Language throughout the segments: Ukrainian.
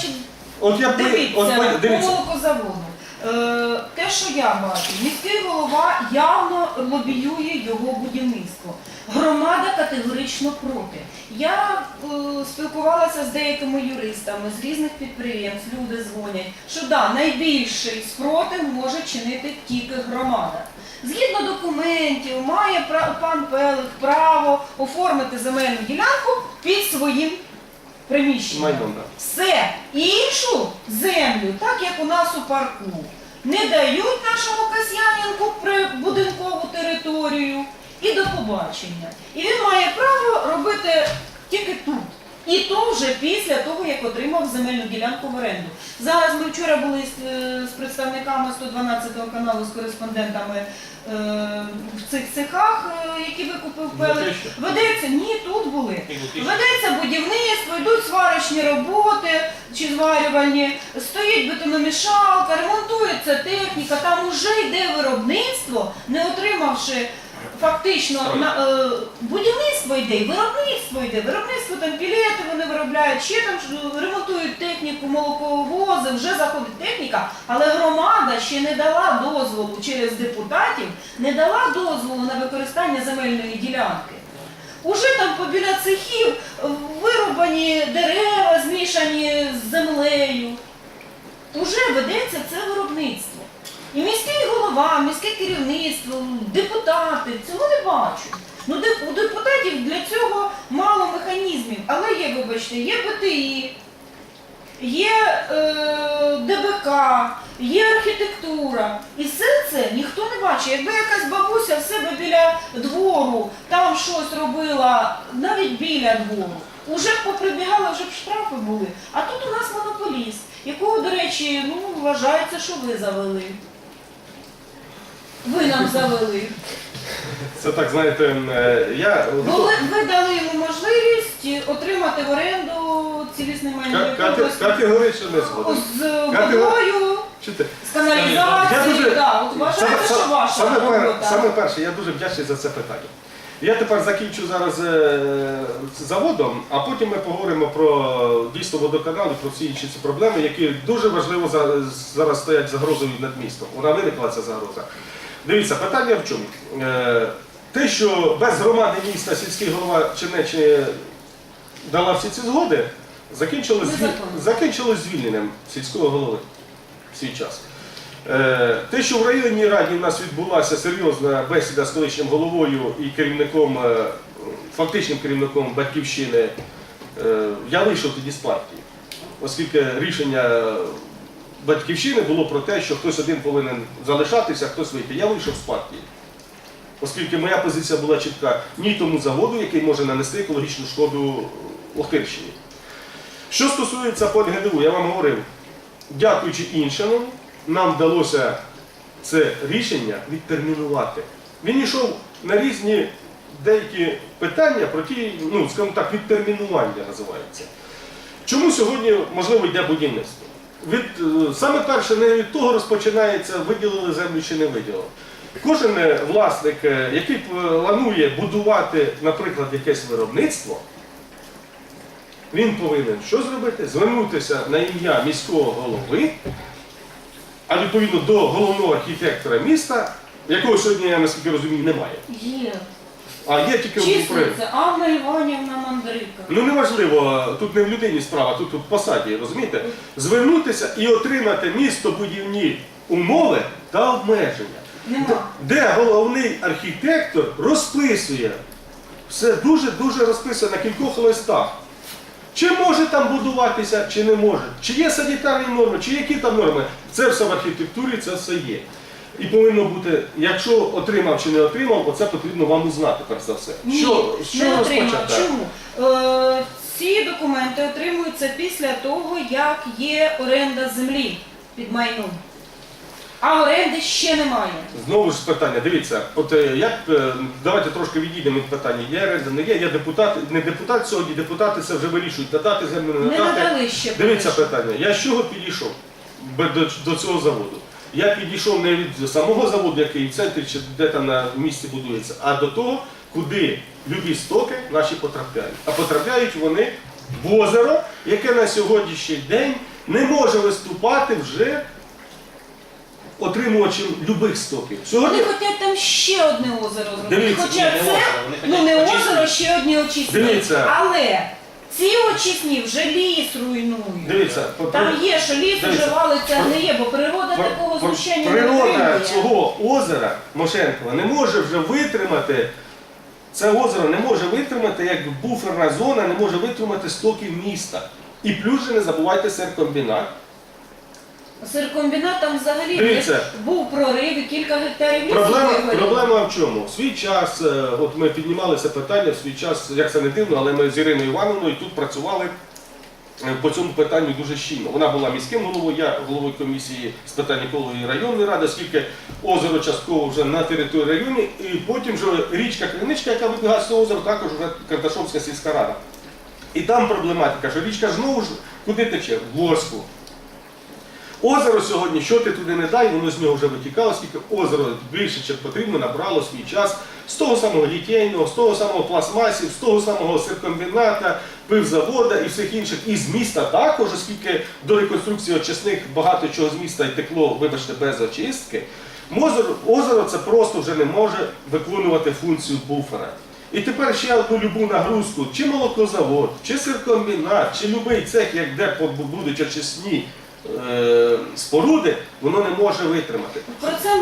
Значить, От я б- дивіться, от по дивіться. молокозаводу. Е, те, що я бачу, міський голова явно лобіює його будівництво. Громада категорично проти. Я е, спілкувалася з деякими юристами з різних підприємств, люди дзвонять, що да, найбільший спротив може чинити тільки громада. Згідно документів, має пра- пан Пелих право оформити земельну ділянку під своїм приміщенням. Майдон, так. Все, іншу землю, так як у нас у парку, не дають нашому Касьяненку прибудинкову територію і до побачення. І він має право робити то вже після того, як отримав земельну ділянку в оренду. Зараз ми вчора були з, е, з представниками 112 каналу, з кореспондентами е, в цих цехах, е, які викупив Пелик. Ведеться, ні, тут були. Ведеться будівництво, йдуть сварочні роботи чи зварювальні, стоїть бетономішалка, ремонтується техніка, там уже йде виробництво, не отримавши фактично на, е, будівництво йде, і виробництво йде, виробництво там пілети вони виробляють, ще там ж ремонтують техніку, молоковози, вже заходить техніка, але громада ще не дала дозволу через депутатів, не дала дозволу на використання земельної ділянки. Уже там побіля цехів е, вирубані дерева, змішані з землею. Уже ведеться це виробництво. І міський голова, міське керівництво, депутати цього не бачать. Ну, у депутатів для цього мало механізмів, але є, вибачте, є БТІ, є е, ДБК, є архітектура. І все це ніхто не бачить. Якби якась бабуся в себе біля двору там щось робила, навіть біля двору, уже б поприбігала, вже б штрафи були. А тут у нас монополіст, якого, до речі, ну, вважається, що ви завели. Ви нам завели. Це так, знаєте, е, я Бо ви, ви дали йому можливість отримати в оренду цілісне майно. Ка- категорично не згоден. З водою, Чуєте? з каналізацією, да, от вважається, що ваша саме, пер- робота. саме перше, я дуже вдячний за це питання. Я тепер закінчу зараз е, заводом, а потім ми поговоримо про дійсно водоканал і про всі інші ці проблеми, які дуже важливо за- зараз стоять загрозою над містом. Вона виникла ця загроза. Дивіться, питання в чому? Е, те, що без громади міста сільський голова Чернеччини дала всі ці згоди, закінчилось, звіль- звільненням сільського голови в свій час. Е, Те, що в районній раді в нас відбулася серйозна бесіда з колишнім головою і керівником, е, фактичним керівником батьківщини, я вийшов тоді з партії, оскільки рішення батьківщини було про те, що хтось один повинен залишатися, а хтось вийти. Я вийшов з партії. Оскільки моя позиція була чітка ні тому заводу, який може нанести екологічну шкоду Охтирщині. Що стосується ПОНГДУ, я вам говорив, дякуючи іншому, нам вдалося це рішення відтермінувати. Він йшов на різні деякі питання про ті, ну, скажімо так, відтермінування називається. Чому сьогодні можливо йде будівництво? Від, е, саме перше не від того розпочинається, виділили землю чи не виділили. Кожен е, власник, е, який планує будувати, наприклад, якесь виробництво, він повинен що зробити? Звернутися на ім'я міського голови, а відповідно до головного архітектора міста, якого сьогодні, я наскільки розумію, немає. Є. А є тільки один проєкт. Числиться Анна Іванівна Мандрика. Ну неважливо, тут не в людині справа, тут в посаді, розумієте? Звернутися і отримати містобудівні умови та обмеження. Нема. Де головний архітектор розписує, все дуже-дуже розписує на кількох листах. Чи може там будуватися, чи не може, чи є санітарні норми, чи які там норми. Це все в архітектурі, це все є. І повинно бути, якщо отримав чи не отримав, оце потрібно вам узнати, перш за все. Ні, що що не отримав. розпочати? Чому? Е, ці документи отримуються після того, як є оренда землі під майном. А оренди ще немає. Знову ж питання, дивіться, от е, як е, давайте трошки відійдемо від питання. Є оренда, не є, я депутат, не депутат сьогодні, депутати це вже вирішують, надати землю, не Не надати. надали ще. Дивіться поки що. питання. Я з чого підійшов Бе- до, до цього заводу? Я підійшов не від самого заводу, який в центрі чи де там на місці будується, а до того, куди любі стоки наші потрапляють. А потрапляють вони в озеро, яке на сьогоднішній день не може виступати вже отримувачем любих стоків. Сьогодні Вони хочуть там ще одне озеро зробити. Дивіться, Хоча не це вони ну не озеро, ще одні очисні. Дивіться. Але ці очисні вже ліс руйнують. дивіться, Там є, що ліс Дивіться. вже валиться, гниє, бо природа Пр- такого пр- знущання не Природа витримує. цього озера Мошенкова не може вже витримати. Це озеро не може витримати, як буферна зона, не може витримати стоків міста. І плюс же не забувайте серкомбінат. Сиркомбінат там взагалі Дивіться. був прорив і кілька гектарів лісу Проблема, вигоріло. проблема в чому? В свій час, е, от ми піднімали це питання, в свій час, як це не дивно, але ми з Іриною Івановною тут працювали е, по цьому питанню дуже щільно. Вона була міським головою, я головою комісії з питань екології районної ради, оскільки озеро частково вже на території району, і потім вже річка Криничка, яка вибігає з цього озера, також вже Карташовська сільська рада. І там проблематика, що річка знову ж куди тече? В Ворску. Озеро сьогодні, що ти туди не дай, воно з нього вже витікало, скільки озеро більше, чим потрібно, набрало свій час з того самого літейного, з того самого пластмасів, з того самого сиркомбіната, пивзавода і всіх інших, і з міста також, оскільки до реконструкції очисних багато чого з міста й текло, вибачте, без очистки. Озеро, озеро це просто вже не може виконувати функцію буфера. І тепер ще одну любу нагрузку, чи молокозавод, чи сиркомбінат, чи будь-який цех, як де будуть очисні споруди, воно не може витримати.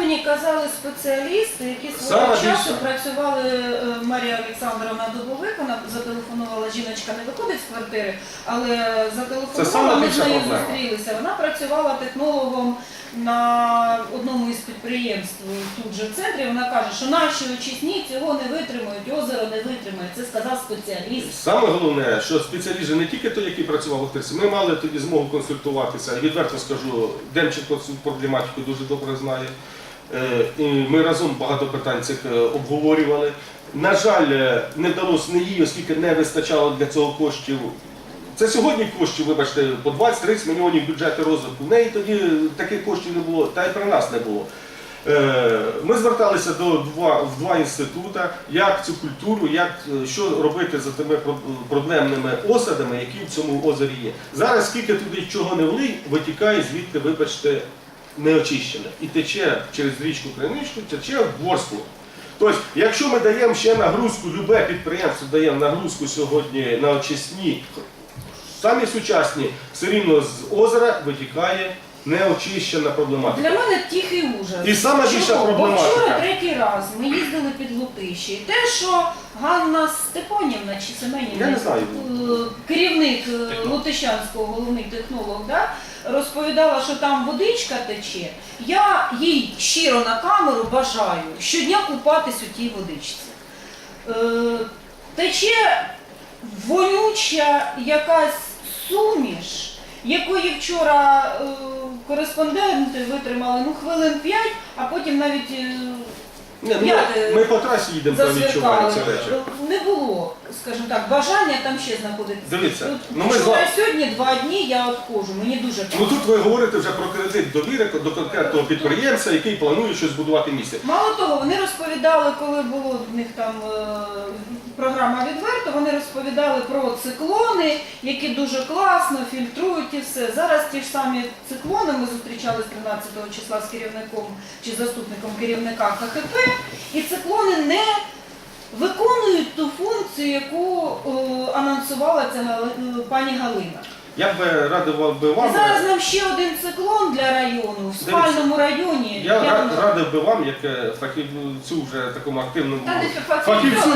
Мені казали спеціалісти, які свого часу працювали е, Марія Олександровна Дубовик, вона зателефонувала, жіночка не виходить з квартири, але зателефонувала, ми з більша нею проблема. зустрілися. Вона працювала технологом на одному із підприємств тут же в центрі. Вона каже, що наші очисні цього не витримають, озеро не витримає. Це сказав спеціаліст. Саме головне, що спеціаліст же не тільки той, який працював в Охтирці, ми мали тоді змогу консультуватися. І відверто скажу, Демченко цю проблематику дуже добре знає. Е, ми разом багато питань цих е, обговорювали. На жаль, е, не вдалося не їй, оскільки не вистачало для цього коштів. Це сьогодні коштів, вибачте, по 20-30 мільйонів бюджету розвитку. В неї тоді таких коштів не було, та й при нас не було. Ми зверталися до два, в два інститути, як цю культуру, як, що робити за тими проблемними осадами, які в цьому озері є. Зараз скільки туди чого не влий, витікає звідти, вибачте, неочищене. І тече через річку Криничку, тече в Ворску. Тобто, якщо ми даємо ще нагрузку, любе підприємство дає нагрузку сьогодні на очисні, самі сучасні, все рівно з озера витікає неочищена проблематика. Для мене тихий ужас. І саме більша Чого? Бо вчора третій раз ми їздили під Лутиші. І те, що Ганна Степанівна чи Семенівна, Я не знаю. е, керівник е, Лутишанського, головний технолог, да, розповідала, що там водичка тече. Я їй щиро на камеру бажаю щодня купатись у тій водичці. Е, тече вонюча якась суміш, якої вчора е, кореспонденти витримали ну, хвилин 5, а потім навіть е, Ні, ну, Я, е, ми по трасі їдемо, там відчуваємо ці речі. Не було, скажімо так, бажання там ще знаходитися. Дивіться, ну ми з вчора вами- сьогодні два дні я отходжу, мені дуже Ну тут ви говорите вже про кредит довіри до конкретного підприємця, який планує щось будувати місце. Мало того, вони розповідали, коли було в них там е, програма відверто, вони розповідали про циклони, які дуже класно фільтрують і все. Зараз ті ж самі циклони ми зустрічалися 13 числа з керівником чи заступником керівника КХП, і циклони не виконують ту функцію, яку е, анонсувала ця пані Галина. Я б радив би вам. І зараз нам ще один циклон для району, в спальному районі. Я Я ра- думаю, радив би вам, як е, фахівцю вже такому активному Та не фахівцю,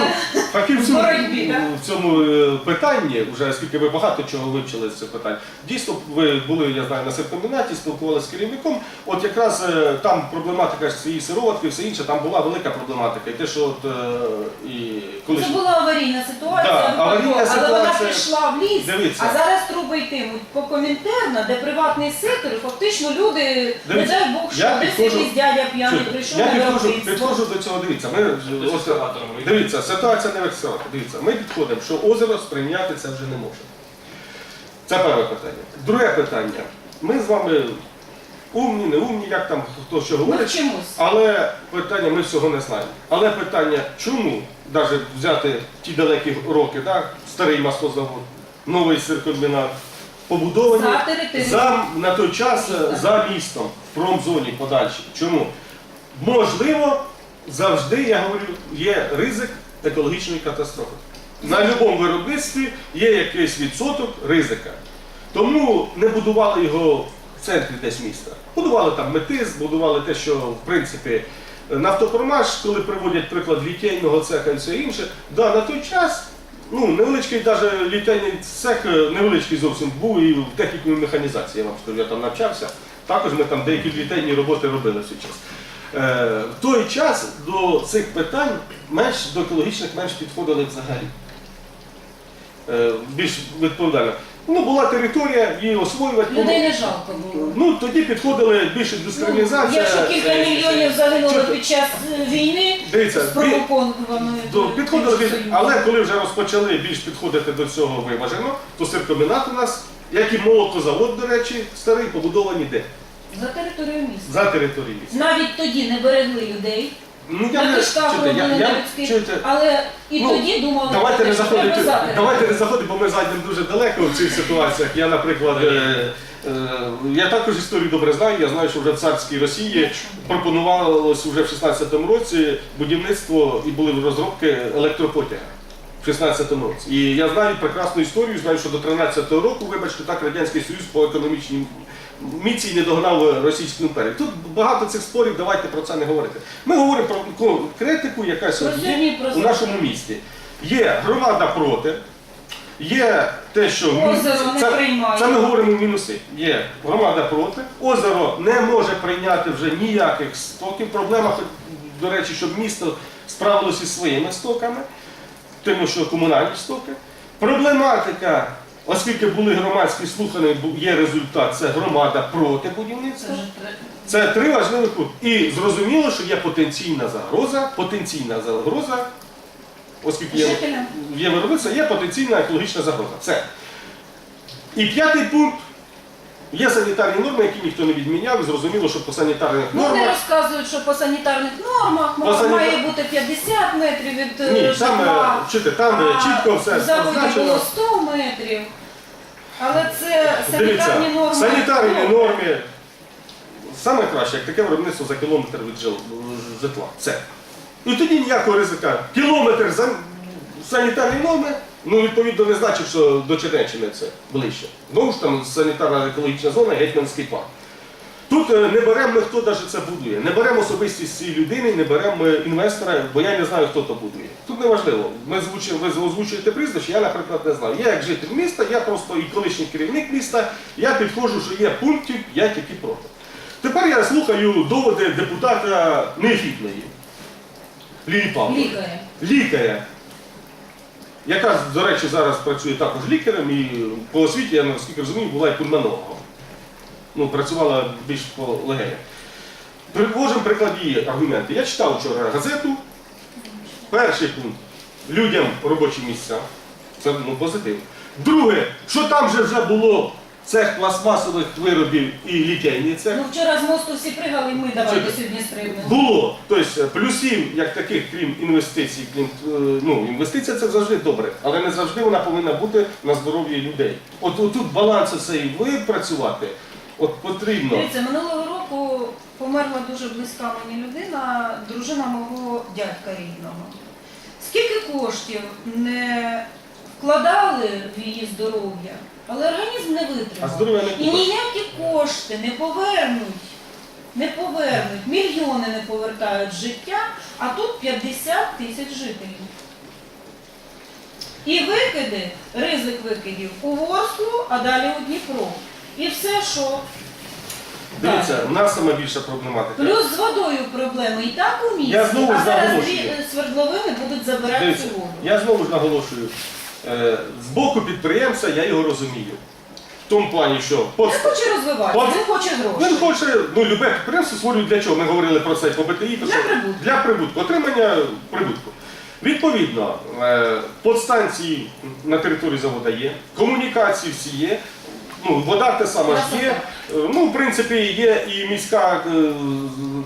фахівцю, в боротьбі, да? в цьому е, питанні, вже оскільки ви багато чого вивчили з цих питань. Дійсно, ви були, я знаю, на сиркомбінаті, спілкувалися з керівником. От якраз е, там проблематика ж цієї сироватки, все інше, там була велика проблематика. І те, що от е, і коли Це була аварійна ситуація, Да, аварійна але вона ситуація. пішла в ліс, Дивіться. а зараз труби йтимуть покомінтерно, де приватний сектор, і фактично люди, не Дивіться, дай Бог, що я десь підходжу- якийсь дядя п'яний прийшов я на підходжу, виробництво. підходжу до цього. Дивіться, ми З ось, дивіться, ситуація не вексилата. Дивіться, ми підходимо, що озеро сприйняти це вже не може. Це перше питання. Друге питання. Ми з вами умні, не умні, як там хто що Ми говорить. вчимось. Але питання ми всього не знаємо. Але питання, чому навіть взяти ті далекі роки, да, старий маслозавод, новий сиркомбінат, побудовані За територією. за, на той час е, за містом, в промзоні подальшій. Чому? Можливо, завжди, я говорю, є ризик екологічної катастрофи. На будь-якому виробництві є якийсь відсоток ризика. Тому не будували його в центрі десь міста. Будували там метис, будували те, що в принципі нафтопромаш, коли приводять приклад літейного цеха і все інше, да, на той час. Ну, невеличкий навіть літейний цех, е, невеличкий зовсім був і в технікумі механізації, я вам скажу, я там навчався. Також ми там деякі літейні роботи робили в свій час. Е, в той час до цих питань менш до екологічних менш підходили взагалі. Е, більш відповідально. Ну, була територія, її освоювати. Людей не жалко було. Ну, тоді підходили більше Ну, індустріалізація. Якщо кілька мільйонів загинуло під час е, війни, Дивіться, спровокованої до- підходили, від- але коли вже розпочали більш підходити до цього виважено, то сиркомбінат у нас, як і молокозавод, до речі, старий, побудовані де? за територією міста. За територією міста. Навіть тоді не берегли людей, Ну, на не- чуєте, я, я, чуєте, але і Ну, тоді думали, Давайте не заходити, давайте не заходити, бо ми зайдемо дуже далеко в цих ситуаціях. Я, наприклад, е, е, я також історію добре знаю. Я знаю, що вже в царській Росії пропонувалось вже в 16-му році будівництво і були розробки електропотяга. В 16-му році. І я знаю прекрасну історію, знаю, що до 13-го року, вибачте, так Радянський Союз по економічній міці не догнав Російську імперію. Тут багато цих спорів, давайте про це не говорити. Ми говоримо про конкретику, яка сьогодні є у нашому місті. Є громада проти, є те, що Озеро не це, приймає. це ми говоримо мінуси. Є громада проти, озеро не може прийняти вже ніяких стоків. Проблема, до речі, щоб місто справилося зі своїми стоками, тому що комунальні стоки. Проблематика, оскільки були громадські слухання, є результат, це громада проти будівництва. Це три важливі пункти. І зрозуміло, що є потенційна загроза, потенційна загроза, оскільки є, є виробництво, є потенційна екологічна загроза. Це. І п'ятий пункт. Є санітарні норми, які ніхто не відміняв, і зрозуміло, що по санітарних Ну, вони нормах. розказують, що по санітарних нормах По санітар- має бути 50 метрів від е, Ні, там, житла. е, чуєте, там е, а чітко все в позначено. було 100 метрів. Але це Дивіться, санітарні норми. санітарні Ну, норми. Саме краще, як таке виробництво за кілометр від жил- житла. Це. І тоді ніякого ризика. Кілометр за санітарні норми, ну відповідно не значить, що до Чернеччини це ближче. Знову ж там санітарна екологічна зона, гетьманський парк. Тут е, не беремо ми, хто навіть це будує. Не беремо особистість цієї людини, не беремо е, інвестора, бо я не знаю, хто то будує. Тут не важливо. Ми ви озвучуєте прізвище, я, наприклад, не знаю. Я як житель міста, я просто і колишній керівник міста, я підходжу, що є пунктів 5, які проти. Тепер я слухаю доводи депутата неефітної Лілії Павловни Лікаря. лікаря, яка, до речі, зараз працює також лікарем і по освіті, я наскільки розумію, була і пульмонологом. Ну, працювала більш по легенях. Привожимо приклад її аргументи. Я читав вчора газету. Перший пункт людям робочі місця. Це ну, позитив. Друге, що там же вже було цех пластмасових виробів і літейний цех. Ну вчора з мосту всі пригали, і ми давайте сьогодні стрибнемо. Було. Тобто плюсів, як таких, крім інвестицій, крім е, ну, інвестиція це завжди добре, але не завжди вона повинна бути на здоров'ї людей. От тут баланс цей випрацювати, от потрібно. Дивіться, минулого року померла дуже близька мені людина, дружина мого дядька рідного. Скільки коштів не вкладали в її здоров'я, але організм не витримав. І ніякі кошти не повернуть, не повернуть, мільйони не повертають життя, а тут 50 тисяч жителів. І викиди, ризик викидів у Ворсклу, а далі у Дніпро. І все, що Дивіться, в нас саме більша проблематика. Плюс з водою проблеми і так у місті, Я знову а зараз наголошую. е, свердловини будуть забирати Дивіться, воду. я знову ж наголошую. Е, з боку підприємця я його розумію. В тому плані, що Він пост- хоче розвиватися, От- він хоче гроші. Він хоче, ну, любе підприємство створює для чого? Ми говорили про це по БТІ. то Для прибутку. Для прибутку, отримання прибутку. Відповідно, е, подстанції на території заводу є, комунікації всі є, ну, вода те саме ж є. Е, Ну, в принципі, є і міська е,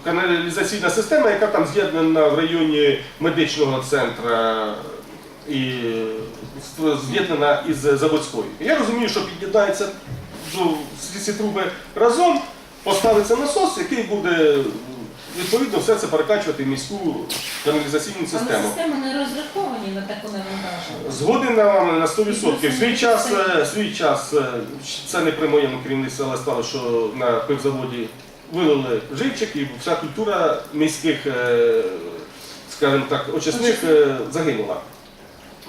каналізаційна система, яка там з'єднана в районі медичного центру і з'єднана із заводською. Я розумію, що під'єднаються ну, всі ці труби разом, поставиться насос, який буде відповідно все це перекачувати в міську каналізаційну Але систему. системи не розраховані на таке навантаження. Згоден на вами на 100%. Свій час, е, свій час, е, це не при моєму керівництві, але стало, що на пивзаводі вилили живчик і вся культура міських, е, скажімо так, очисних загинула.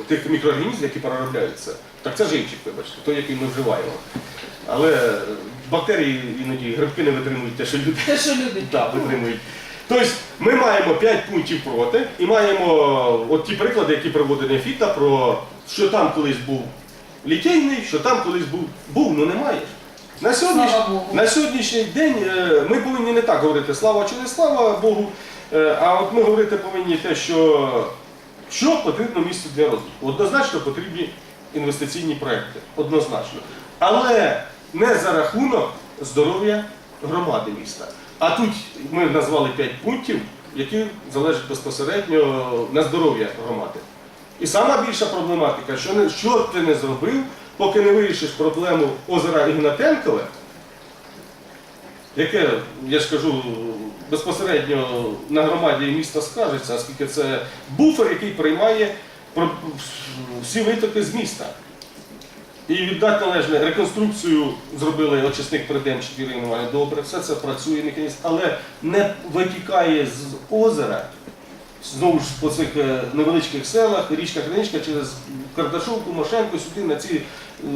Тих мікроорганізмів, які переробляються. Так це живчик, вибачте, той, який ми вживаємо. Але бактерії іноді грибки не витримують те, що люди Те, що любить. так, витримують. Тобто ми маємо 5 пунктів проти і маємо от ті приклади, які проводить ФІТа, про що там колись був літейний, що там колись був, був, ну немає. На, сьогодніш... На сьогоднішній день е, ми повинні не так говорити слава чи не слава Богу, е, а от ми говорити повинні те, що, що потрібно місту для розвитку. Однозначно потрібні інвестиційні проекти. Однозначно. Але не за рахунок здоров'я громади міста. А тут ми назвали 5 пунктів, які залежать безпосередньо на здоров'я громади. І сама більша проблематика, що, не, що ти не зробив, поки не вирішиш проблему озера Ігнатенкове, яке, я ж кажу, безпосередньо на громаді міста скажеться, оскільки це буфер, який приймає всі витоки з міста. І віддати належне реконструкцію зробили очисник придем 4 інвалі. Добре, все це працює механізм, але не витікає з озера. Знову ж по цих е, невеличких селах, річка Криничка через Кардашовку, Машенко, сюди на ці е,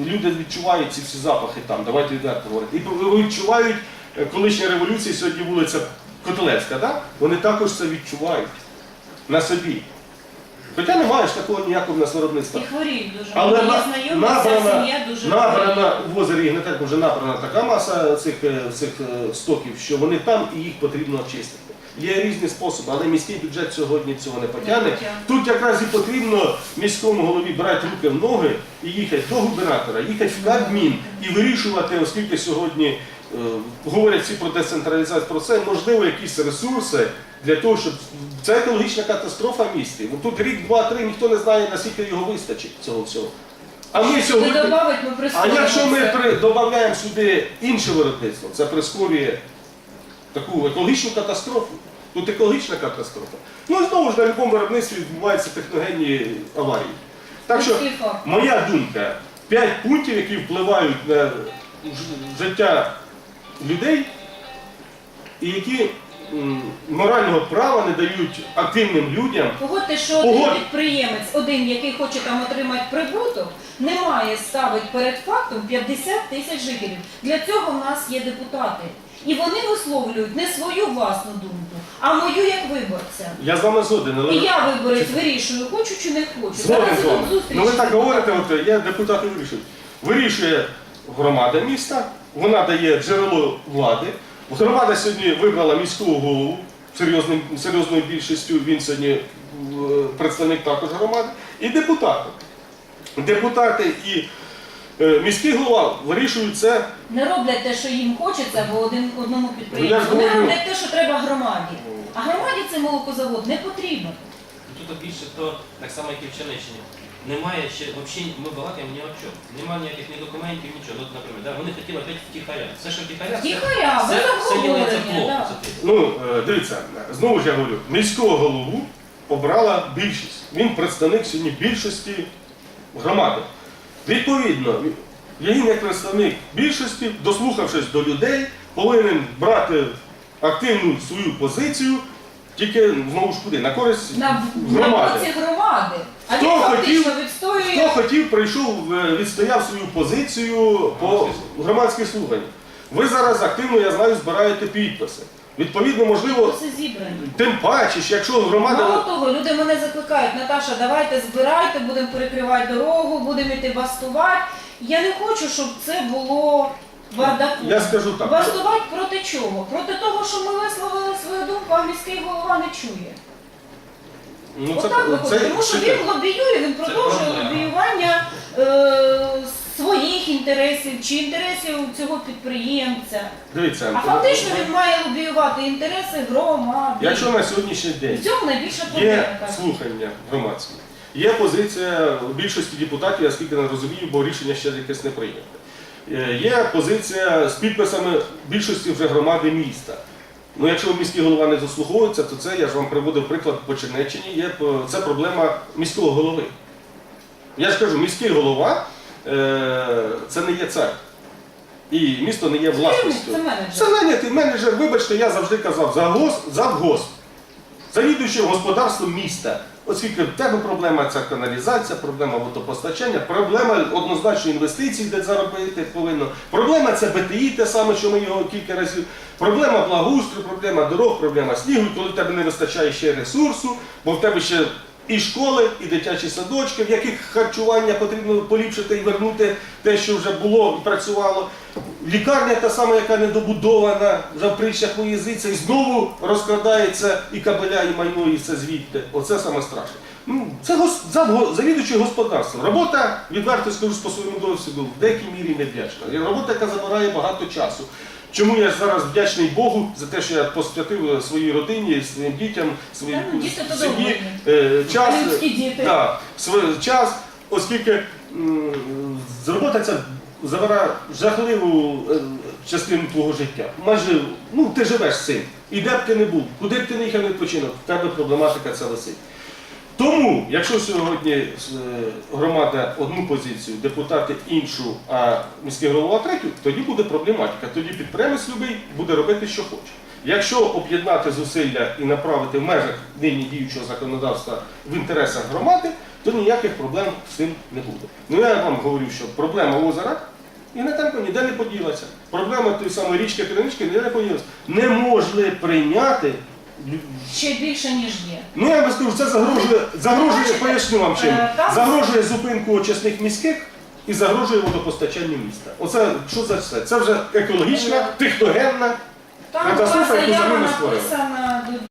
люди відчувають ці всі запахи там, давайте відверто говорити. І відчувають е, колишня революція, сьогодні вулиця Котелевська, да? вони також це відчувають на собі. Хоча немає ж такого ніякого в нас виробництва. І хворіють дуже. Але на- набрана, дуже набрана в озері Ігнатенко вже набрана така маса цих, е, цих е, стоків, що вони там і їх потрібно очистити. Є різні способи, але міський бюджет сьогодні цього не потягне. Тут якраз і потрібно міському голові брати руки в ноги і їхати до губернатора, їхати в Кабмін і вирішувати, оскільки сьогодні говорять всі про децентралізацію, про це, можливо, якісь ресурси для того, щоб це екологічна катастрофа в місті. Ну, Тут рік, два, три, ніхто не знає, наскільки його вистачить цього всього. А ми сьогодні. А якщо ми при, додаємо сюди інше виробництво, це прискорює таку екологічну катастрофу. Тут екологічна катастрофа. Ну і знову ж на будь-якому виробництві відбуваються техногенні аварії. Так що моя думка, п'ять пунктів, які впливають на життя людей, і які м, морального права не дають активним людям. Погодьте, що один підприємець, один, який хоче там отримати прибуток, не має ставити перед фактом 50 тисяч жителів. Для цього в нас є депутати. І вони висловлюють не свою власну думку, а мою як виборця. Я з вами згоден, але І я виборець вирішую, хочу чи не хочу. Згоден Зараз вами. тут зустріч. Ну ви так говорите, от я депутати вирішують. Вирішує громада міста, вона дає джерело влади. Громада сьогодні вибрала міського голову серйозним, серйозною більшістю, він сьогодні е, представник також громади, і депутати. Депутати і е, міський голова вирішують це. Не роблять те, що їм хочеться, бо один одному я Вони говорю. роблять те, що треба громаді. А громаді цей молокозавод не потрібен. Тут більше то так само, як і в Чернищині. Немає ще взагалі, ми балакаємо ні о чому. Немає ніяких ні документів, нічого. Ну, От, наприклад, да, вони хотіли опять втіхаря. Все, що втіхаря, це, Тихаря, це, це без ділається плохо. да. Ну, е, дивіться, знову ж я говорю, міського голову обрала більшість. Він представник сьогодні більшості громади. Відповідно, він як представник більшості, дослухавшись до людей, повинен брати активну свою позицію, тільки знову ж куди, на користь На, громади. боці громади. А Хто він фактично хотів- відстоює. Хто хотів, прийшов, е, відстояв свою позицію по громадських слуханнях. Ви зараз активно, я знаю, збираєте підписи. Відповідно, можливо. Тим паче, що якщо Мало громада. того, люди мене закликають, Наташа, давайте збирайте, будемо перекривати дорогу, будемо йти бастувати. Я не хочу, щоб це було бардаком. Я скажу так. Бастувати проти чого? Проти того, що ми висловили свою думку, а міський голова не чує. Ну, Отак виходить, тому що він лобіює, він продовжує проблема. лобіювання е, своїх інтересів чи інтересів цього підприємця. Дивіться, А фактично він має лобіювати інтереси громади. якщо на сьогоднішній день В цьому найбільша проблема. є слухання громадські, Є позиція більшості депутатів, я скільки не розумію, бо рішення ще якесь не прийнято. Е, Є позиція з підписами більшості вже громади міста. Ну, якщо міський голова не заслуговується, то це я ж вам приводив приклад по Чернеччині. Є це проблема міського голови. Я ж кажу, міський голова е, це не є цар. І місто не є власністю. Це менеджер. Це нанятий менеджер, вибачте, я завжди казав, завгос, завгосп, завідуючий господарством міста. Оскільки в тебе проблема ця каналізація, проблема водопостачання, проблема однозначно інвестицій, де заробити повинно. Проблема це БТІ, те саме, що ми його кілька разів. Проблема благоустрою, проблема дорог, проблема снігу, коли в тебе не вистачає ще ресурсу, бо в тебе ще і школи, і дитячі садочки, в яких харчування потрібно поліпшити і вернути те, що вже було і працювало. Лікарня та сама, яка недобудована, вже в прищах язиця, і знову розкрадається і кабеля, і майно, і все звідти. Оце саме страшне. Ну, це гос... завідуючий господарством. Робота, відверто скажу по своєму досвіду, в деякій мірі невдячна. Робота, яка забирає багато часу. Чому я зараз вдячний Богу за те, що я посвятив своїй родині, своїм дітям, своїй Та, ну, діти сім'ї е, час, діти. Так, час, оскільки м, робота ця забирає жахливу е, частину твого життя. Майже, ну ти живеш з цим. І де б ти не був, куди б ти не їхав відпочинок, в тебе проблематика ця висить. Тому, якщо сьогодні е, громада одну позицію, депутати іншу, а міський голова третю, тоді буде проблематика. Тоді підприємець любий буде робити, що хоче. Якщо об'єднати зусилля і направити в межах нині діючого законодавства в інтересах громади, то ніяких проблем з цим не буде. Ну я вам говорю, що проблема озера і на темpo ніде не поділася. Проблема тої самої річки Кринички ніде не поділася. Не можна прийняти Ще більше, ніж є. Ну я вам скажу, це загрожує, загрожує, поясню вам чим. Е, там- Загрожує зупинку очисних міських і загрожує водопостачанню міста. Оце що за все? Це вже екологічна, техногенна. Там Катастрофа, яку заява написана до